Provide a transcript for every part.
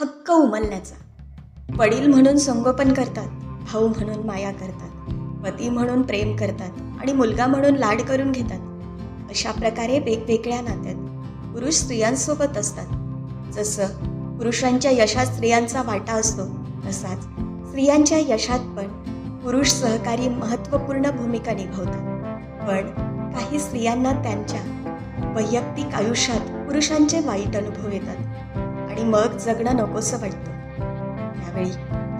हक्क उमलण्याचा. वडील म्हणून संगोपन करतात भाऊ म्हणून माया करतात पती म्हणून प्रेम करतात आणि मुलगा म्हणून लाड करून घेतात. अशा प्रकारे वेगवेगळ्या नात्यात पुरुष स्त्रियांसोबत असतात. जसं पुरुषांच्या यशात स्त्रियांचा वाटा असतो तसाच स्त्रियांच्या यशात पण पुरुष सहकारी महत्त्वपूर्ण भूमिका निभावतात. पण काही स्त्रियांना त्यांच्या वैयक्तिक आयुष्यात पुरुषांचे वाईट अनुभव येतात. आणि मग जगणं नकोसं वाटतं. त्यावेळी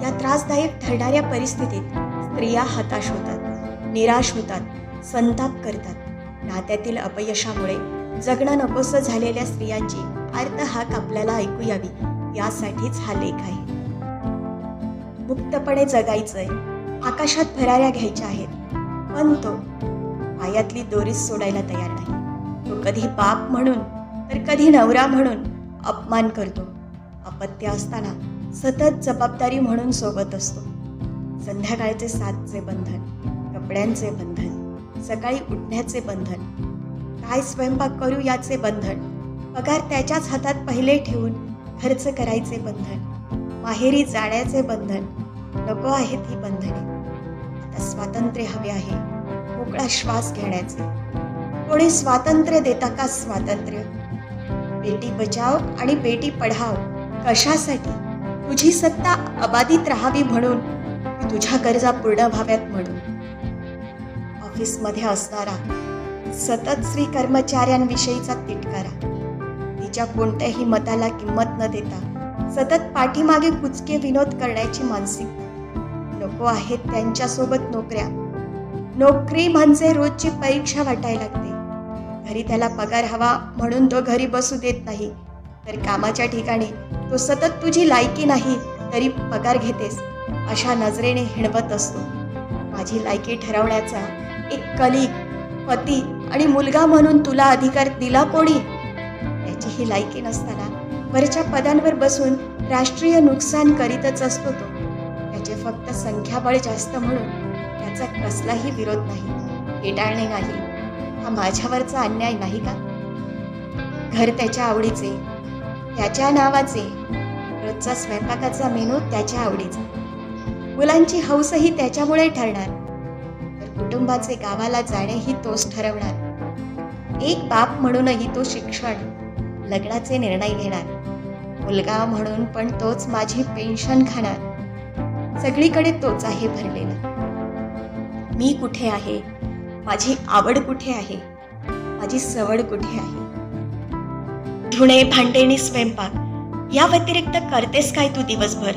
या त्रासदायक ठरणाऱ्या परिस्थितीत स्त्रिया हताश होतात निराश होतात संताप करतात. नात्यातील अपयशामुळे जगणं नकोसं झालेल्या स्त्रियांची अर्थ हाक आपल्याला ऐकू यावी यासाठीच हा लेख आहे. मुक्तपणे जगायचंय आकाशात भराऱ्या घ्यायच्या आहेत पण तो पायातली दोरीच सोडायला तयार नाही. तो कधी बाप म्हणून तर कधी नवरा म्हणून अपमान करतो. अपत्य असताना सतत जबाबदारी म्हणून सोबत असतो. संध्याकाळचे सातचे बंधन कपड्यांचे बंधन सकाळी उठण्याचे बंधन काय स्वयंपाक करू याचे बंधन पगार त्याच्याच हातात पहिले ठेवून खर्च करायचे बंधन माहेरी जाण्याचे बंधन नको आहेत ही बंधने. आता स्वातंत्र्य हवे आहे मोकळा श्वास घेण्याचे. कोणी स्वातंत्र्य देता का स्वातंत्र्य? बेटी बचाव आणि बेटी पढाव कशासाठी? तुझी सत्ता अबाधित राहावी म्हणून मी तुझ्या गरजा पूर्ण व्हाव्यात म्हणून. ऑफिसमध्ये असणारा सतत स्त्री कर्मचाऱ्यांविषयीचा तिटकारा. तिच्या कोणत्याही मताला किंमत न देता सतत पाठीमागे कुचके विनोद करण्याची मानसिकता. नको आहेत त्यांच्यासोबत नोकऱ्या. नोकरी म्हणजे रोजची परीक्षा वाटायला लागते. घरी त्याला पगार हवा म्हणून तो घरी बसू देत नाही. तर कामाच्या ठिकाणी तो सतत तुझी लायकी नाही तरी पगार घेतेस अशा नजरेने हिणवत असतो. माझी लायकी ठरवण्याचा एक कलिक पती आणि मुलगा म्हणून तुला अधिकार दिला कोणी? त्याची ही लायकी नसताना वरच्या पदांवर बसून राष्ट्रीय नुकसान करीतच असतो तो. त्याचे फक्त संख्याबळ जास्त म्हणून त्याचा कसलाही विरोध नाही. फेटाळणे नाही. हा माझ्यावरचा अन्याय नाही का? घर त्याच्या आवडीचे त्याच्या नावाचे रोजचा स्वयंपाकाचा मेनू त्याच्या आवडीचा. मुलांची हौसही त्याच्यामुळे ठरणार. तर कुटुंबाचे गावाला जाणेही तोच ठरवणार. एक बाप म्हणूनही तो शिक्षण लग्नाचे निर्णय घेणार. मुलगा म्हणून पण तोच माझी पेन्शन खाणार. सगळीकडे तोच आहे भरलेला. मी कुठे आहे? माझी आवड कुठे आहे? माझी सवड कुठे आहे? धुणे भांडेणी स्वयंपाक या व्यतिरिक्त करतेस काय तू दिवसभर?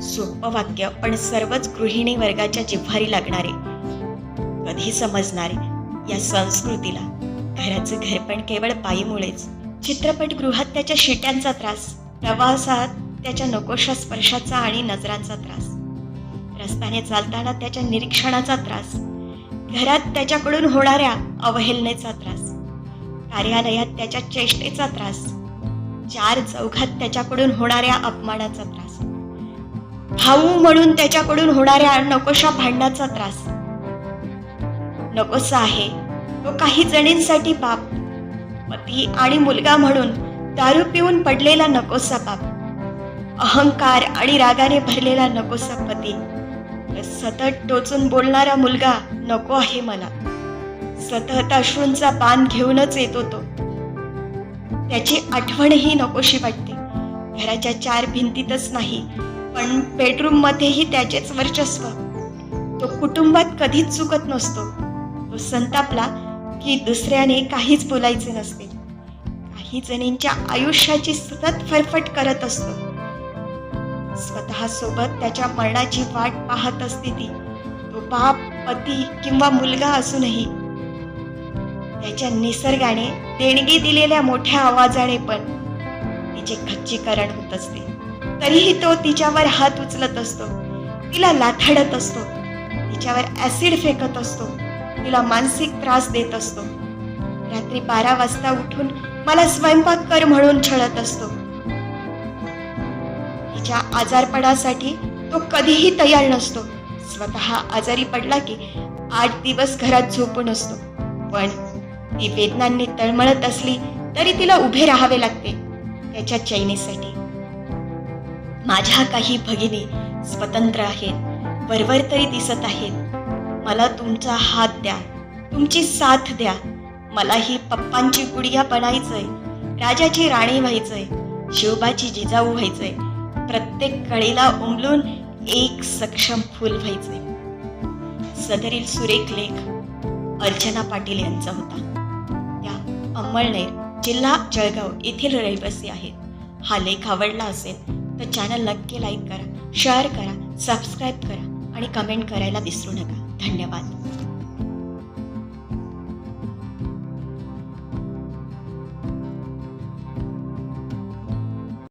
सोपं वाक्य पण सर्वच गृहिणी वर्गाच्या जिव्हारी लागणारे. कधी समजणारे या संस्कृतीला? घराचं घर पण केवळ बाईमुळेच. चित्रपटगृहात त्याच्या शिट्यांचा त्रास प्रवासात त्याच्या नकोशा स्पर्शाचा आणि नजरांचा त्रास. रस्त्याने चालताना त्याच्या निरीक्षणाचा त्रास. घरात त्याच्याकडून होणाऱ्या अवहेलनेचा त्रास कार्यालयात त्याच्या चेष्टेचा त्रास चार चौघात त्याच्याकडून होणाऱ्या अपमानाचा त्रास भाऊ म्हणून त्याच्याकडून होणाऱ्या नकोशा भांडणाचा त्रास. नकोसा आहे तो काही जणींसाठी बाप पती आणि मुलगा म्हणून दारू पिऊन पडलेला नकोसा बाप अहंकार आणि रागाने भरलेला नकोसा पती. सतत टोचून बोलणारा मुलगा नको आहे मला. सतत अश्रूंचा बाण घेऊनच येतो तो त्याची आठवणही नकोशी वाटते. घराच्या चार भिंतीतच नाही पण बेडरूम मध्येही त्याचेच वर्चस्व. तो कुटुंबात कधीच चुकत नसतो. तो संतापला की दुसऱ्याने काहीच बोलायचे नसते. काही जणींच्या आयुष्याची सतत फरफट करत असतो. स्वतःसोबत त्याच्या मरणाची वाट पाहत असते ती. तो बाप पती किंवा मुलगा असूनही त्याच्या निसर्गाने देणगी दिलेल्या मोठ्या आवाजाने पण तिचे खच्चीकरण होत असते. तरीही तो तिच्यावर हात उचलत असतो. तिला लाथाडत असतो. तिच्यावर ऍसिड फेकत असतो. तिला मानसिक त्रास देत असतो. रात्री बारा वाजता उठून मला स्वयंपाक कर म्हणून छळत असतो. तिच्या आजारपणासाठी तो कधीही तयार नसतो. स्वतः आजारी पडला की आठ दिवस घरात झोपून असतो पण ती वेदनांनी तळमळत असली तरी तिला उभे राहावे लागते. त्याच्या चैनीसाठी. माझ्या काही भगिनी स्वतंत्र आहेत. वरवर तरी दिसत आहेत. मला तुमचा हात द्या. तुमची साथ द्या. मला ही पप्पांची गुडिया बनायचंय. राजाची राणी व्हायचंय. शिवबाची जिजाऊ व्हायचंय. प्रत्येक कळीला उमलून एक सक्षम फूल व्हायचे. सदरील सुरेख लेख अर्चना पाटील यांचा होता. त्या अंमळनेर जिल्हा जळगाव येथील रहिवासी आहेत. हा लेख आवडला असेल तर चॅनल नक्की लाईक करा शेअर करा सबस्क्राईब करा आणि कमेंट करायला विसरू नका. धन्यवाद.